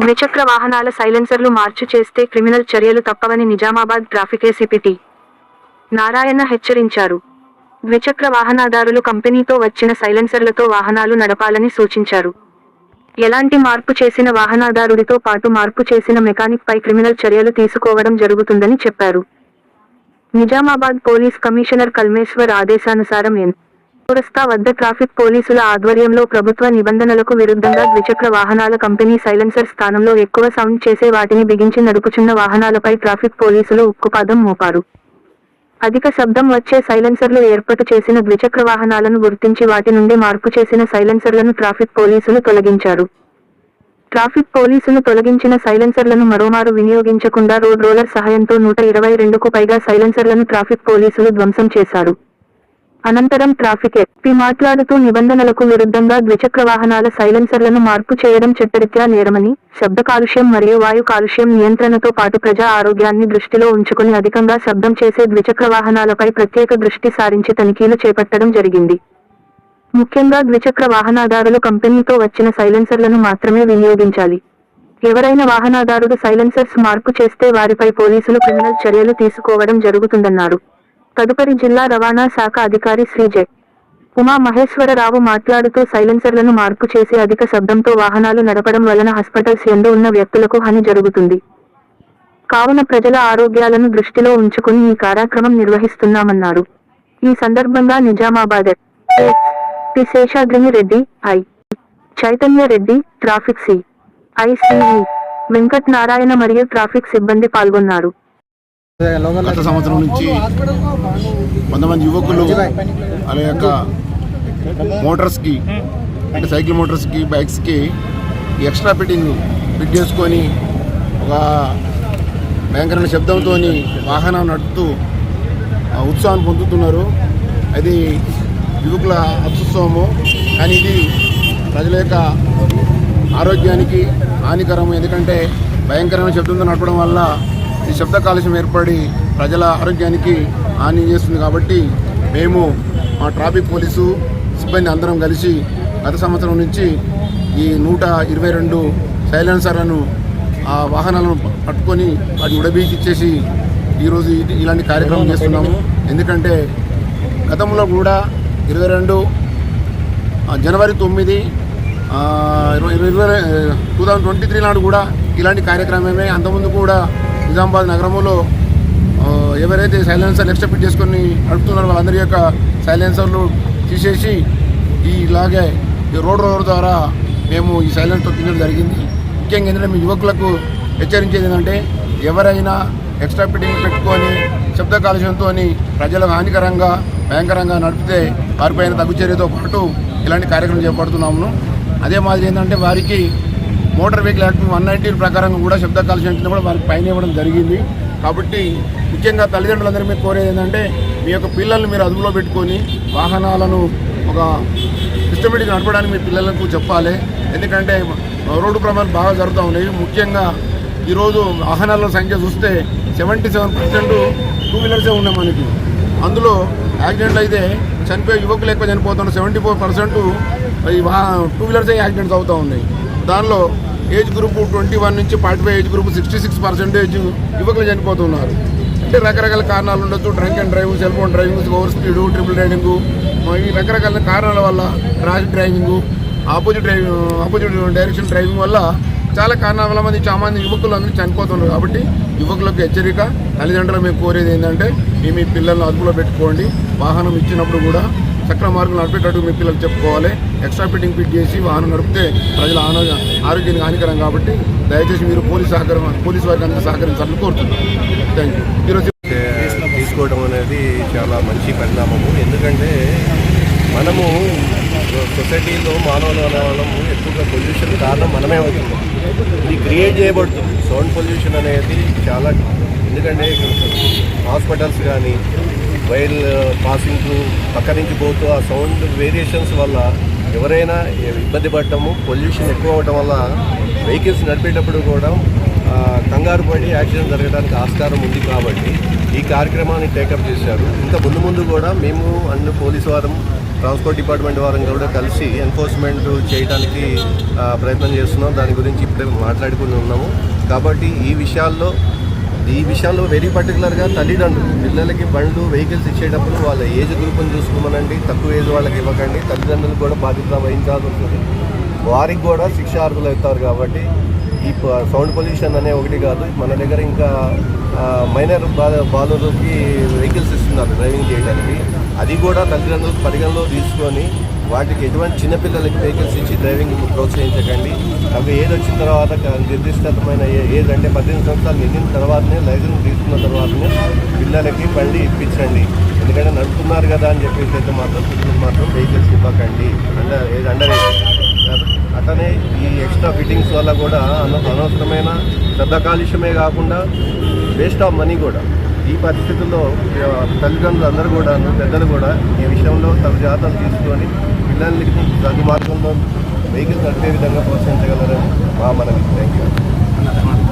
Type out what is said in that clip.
ద్విచక్ర వాహనాల సైలెన్సర్లు మార్చు చేస్తే క్రిమినల్ చర్యలు తప్పవని నిజామాబాద్ ట్రాఫిక్ ఏసీపీటీ నారాయణ హెచ్చరించారు. ద్విచక్ర వాహనదారులు కంపెనీతో వచ్చిన సైలెన్సర్లతో వాహనాలు నడపాలని సూచించారు. ఎలాంటి మార్పు చేసిన వాహనదారుడితో పాటు మార్పు చేసిన మెకానిక్ పై క్రిమినల్ చర్యలు తీసుకోవడం జరుగుతుందని చెప్పారు. నిజామాబాద్ పోలీస్ కమిషనర్ కల్మేశ్వర్ ఆదేశానుసారం ఎన్. చౌరస్తా వద్ద ట్రాఫిక్ పోలీసుల ఆధ్వర్యంలో ప్రభుత్వ నిబంధనలకు విరుద్ధంగా ద్విచక్ర వాహనాల కంపెనీ సైలెన్సర్ స్థానంలో ఎక్కువ సౌండ్ చేసే వాటిని బిగించి నడుపుచున్న వాహనాలపై ట్రాఫిక్ పోలీసులు ఉక్కుపాదం మోపారు. అధిక శబ్దం వచ్చే సైలెన్సర్లు ఏర్పాటు చేసిన ద్విచక్ర వాహనాలను గుర్తించి వాటి నుండి మార్పు చేసిన సైలెన్సర్లను ట్రాఫిక్ పోలీసులు తొలగించారు. ట్రాఫిక్ పోలీసులు తొలగించిన సైలెన్సర్లను మరోమారు వినియోగించకుండా రోడ్ రోలర్ సహాయంతో నూట ఇరవై రెండుకు పైగా సైలెన్సర్లను ట్రాఫిక్ పోలీసులు ధ్వంసం చేశారు. అనంతరం ట్రాఫిక్ ఎస్పీ మాట్లాడుతూ నిబంధనలకు విరుద్ధంగా ద్విచక్ర వాహనాల సైలెన్సర్లను మార్పు చేయడం చట్టరీత్యా నేరమని శబ్ద కాలుష్యం మరియు వాయు కాలుష్యం నియంత్రణతో పాటు ప్రజా ఆరోగ్యాన్ని దృష్టిలో ఉంచుకుని అధికంగా శబ్దం చేసే ద్విచక్ర వాహనాలపై ప్రత్యేక దృష్టి సారించి తనిఖీలు చేపట్టడం జరిగింది. ముఖ్యంగా ద్విచక్ర వాహనాదారులు కంపెనీతో వచ్చిన సైలెన్సర్లను మాత్రమే వినియోగించాలి. ఎవరైనా వాహనాదారుడు సైలెన్సర్స్ మార్పు చేస్తే వారిపై పోలీసులు క్రిమినల్ చర్యలు తీసుకోవడం జరుగుతుందన్నారు. తదుపరి జిల్లా రవాణా శాఖ అధికారి శ్రీ జె ఉమా మహేశ్వరరావు మాట్లాడుతూ సైలెన్సర్లను మార్పు చేసి అధిక శబ్దంతో వాహనాలు నడపడం వలన హాస్పిటల్స్ ఎందు ఉన్న వ్యక్తులకు హాని జరుగుతుంది. కావున ప్రజల ఆరోగ్యాలను దృష్టిలో ఉంచుకుని ఈ కార్యక్రమం నిర్వహిస్తున్నామన్నారు. ఈ సందర్భంగా Nizamabad P Seshadrini Reddy I. Chaitanya Reddy traffic C. ICE Venkat Narayana మరియు ట్రాఫిక్ సిబ్బంది పాల్గొన్నారు. గత సంవత్సరం నుంచి కొంతమంది యువకులు వాళ్ళ యొక్క మోటార్స్కి అంటే సైకిల్ మోటార్స్కి బైక్స్కి ఎక్స్ట్రా ఫిట్టింగ్ ఫిట్ చేసుకొని ఒక భయంకరమైన శబ్దంతో వాహనం నడుపుతూ ఉత్సాహం పొందుతున్నారు. అది యువకుల అత్యుత్సవము కానీ ఇది ప్రజల యొక్క ఆరోగ్యానికి హానికరం ఎందుకంటే భయంకరమైన శబ్దంతో నడపడం వల్ల ఈ శబ్ద కాలుష్యం ఏర్పడి ప్రజల ఆరోగ్యానికి హాని చేస్తుంది కాబట్టి మేము మా ట్రాఫిక్ పోలీసు సిబ్బంది అందరం కలిసి గత సంవత్సరం నుంచి ఈ నూట ఇరవై రెండు సైలెన్సర్లను ఆ వాహనాలను పట్టుకొని వాటిని ఉడబీకిచ్చేసి ఈరోజు ఇలాంటి కార్యక్రమం చేస్తున్నాము. ఎందుకంటే గతంలో కూడా ఇరవై రెండు జనవరి తొమ్మిది ఇరవై ఇరవై టూ థౌజండ్ ట్వంటీ త్రీ నాడు కూడా ఇలాంటి కార్యక్రమమే అంతకుముందు కూడా నిజామాబాద్ నగరంలో ఎవరైతే సైలెన్సర్ ఎక్స్ట్రా ఫిట్ చేసుకొని నడుపుతున్నారో వాళ్ళందరి యొక్క సైలెన్సర్లు తీసేసి ఈ ఇలాగే ఈ రోడ్ రోడ్ ద్వారా మేము ఈ సైలెన్స్ తొక్కించడం జరిగింది. ముఖ్యంగా ఏంటంటే మీ యువకులకు హెచ్చరించేది ఏంటంటే ఎవరైనా ఎక్స్ట్రా ఫిట్టింగ్ పెట్టుకొని శబ్ద కాలుష్యంతో ప్రజలకు హానికరంగా భయంకరంగా నడిపితే వారిపైన తగ్గు చర్యతో పాటు ఇలాంటి కార్యక్రమం చేపడుతున్నాము. అదే మాదిరి ఏంటంటే వారికి motor vehicle act one nineteen ప్రకారం కూడా శబ్ద కాలుష్యం కూడా వారికి పైన ఇవ్వడం జరిగింది. కాబట్టి ముఖ్యంగా తల్లిదండ్రులందరూ మీకు కోరేది ఏంటంటే మీ యొక్క పిల్లల్ని మీరు అదుపులో పెట్టుకొని వాహనాలను ఒక సిస్టమేటిక్ నడపడానికి మీ పిల్లలకు చెప్పాలి. ఎందుకంటే రోడ్డు ప్రమాదాలు బాగా జరుగుతూ ఉన్నాయి. ముఖ్యంగా ఈరోజు వాహనాల సంఖ్య చూస్తే సెవెంటీ సెవెన్ పర్సెంట్ టూ వీలర్సే ఉన్నాయి మనకి. అందులో యాక్సిడెంట్లు అయితే చనిపోయే యువకులు ఎక్కువ చనిపోతున్నారు. సెవెంటీ ఫోర్ పర్సెంట్ ఈ వా టూ వీలర్సే యాక్సిడెంట్స్ అవుతూ ఉన్నాయి. దానిలో ఏజ్ గ్రూప్ ట్వంటీ వన్ నుంచి forty five age group sixty six percentage యువకులు చనిపోతున్నారు. అంటే రకరకాల కారణాలు ఉండొచ్చు. Drunk and drive cell phone driving over speed triple riding ఈ రకరకాల కారణాల వల్ల traffic driving opposite driving opposite direction driving వల్ల చాలా కారణాల వల్ల మంది చాలా మంది యువకులు అందరూ చనిపోతున్నారు. కాబట్టి యువకులకు హెచ్చరిక తల్లిదండ్రులు మేము కోరేది ఏంటంటే మీ మీ పిల్లల్ని అదుపులో పెట్టుకోండి. వాహనం ఇచ్చినప్పుడు కూడా సక్రమ మార్గం నడిపేటట్టు మీ పిల్లలు చెప్పుకోవాలి. ఎక్స్ట్రా ఫిట్టింగ్ ఫిట్ చేసి వాహనం నడిపితే ప్రజల ఆరోగ్యానికి హానికరం కాబట్టి దయచేసి మీరు పోలీస్ సహకారం పోలీస్ వర్గానికి సహకరించాలని కోరుతున్నాను థ్యాంక్ యూ ఈరోజు తీసుకోవడం అనేది చాలా మంచి పరిణామము. ఎందుకంటే మనము సొసైటీలో మానవులు ఎక్కువగా పొల్యూషన్ కారణం మనమే అవుతుంది ఇది క్రియేట్ చేయబడుతుంది. సౌండ్ పొల్యూషన్ అనేది చాలా ఎందుకంటే హాస్పిటల్స్ కానీ వైల్ పాసింగ్ పక్క నుంచి పోతూ ఆ సౌండ్ వేరియేషన్స్ వల్ల ఎవరైనా ఇబ్బంది పడటము పొల్యూషన్ ఎక్కువ అవ్వటం వల్ల వెహికల్స్ నడిపేటప్పుడు కూడా కంగారు పడి యాక్సిడెంట్ జరగడానికి ఆస్కారం ఉంది కాబట్టి ఈ కార్యక్రమాన్ని టేకప్ చేశారు. ఇంకా ముందు ముందు కూడా మేము అన్ని పోలీసు వారం ట్రాన్స్పోర్ట్ డిపార్ట్మెంట్ వారం కూడా కలిసి ఎన్ఫోర్స్మెంట్ చేయడానికి ప్రయత్నం చేస్తున్నాం. దాని గురించి ఇప్పుడే మాట్లాడుకుని ఉన్నాము. కాబట్టి ఈ విషయాల్లో ఈ విషయాల్లో వెరీ పర్టికులర్గా తల్లిదండ్రులు పిల్లలకి బండ్లు వెహికల్స్ ఇచ్చేటప్పుడు వాళ్ళ ఏజ్ గ్రూప్ని చూసుకోమనండి. తక్కువ ఏజ్ వాళ్ళకి ఇవ్వకండి. తల్లిదండ్రులు కూడా బాధ్యత వహించాల్సి ఉంటుంది వారికి కూడా శిక్షార్హులు అవుతారు కాబట్టి ఈ ప- సౌండ్ పొల్యూషన్ అనే ఒకటి కాదు. మన దగ్గర ఇంకా మైనర్ బా- బాలులకి వెహికల్స్ ఇస్తున్నారు డ్రైవింగ్ చేయడానికి. అది కూడా తల్లిదండ్రులు పరిగణలో తీసుకొని వాటికి ఎటువంటి చిన్నపిల్లలకి వెహికల్స్ ఇచ్చి డ్రైవింగ్ ప్రోత్సహించకండి. అవి ఏజ్ వచ్చిన తర్వాత నిర్దిష్టమైన ఏ- ఏజ్ అంటే పద్దెనిమిది సంవత్సరాలు నిండిన తర్వాతనే లైసెన్స్ తీసుకున్న తర్వాతనే పిల్లలకి బండి ఇప్పించండి. ఎందుకంటే నడుపుతున్నారు కదా అని చెప్పేసి అయితే మాత్రం పిల్లలకు మాత్రం వెహికల్స్ ఇవ్వకండి. అంటే ఏజ్ అండర్ ఏజ్ అట్లనే ఈ ఎక్స్ట్రా ఫిట్టింగ్స్ వల్ల కూడా అన- అనవసరమైన శ్రద్ధ కాలుష్యమే కాకుండా వేస్ట్ ఆఫ్ మనీ కూడా. ఈ పరిస్థితుల్లో తల్లిదండ్రులు అందరూ కూడా పెద్దలు కూడా ఈ విషయంలో తమ జాతలు తీసుకొని పిల్లలకి సరి మార్గంలో వెహికల్స్ నడిపే విధంగా ప్రోత్సహించగలరని మా మనవి. Thank you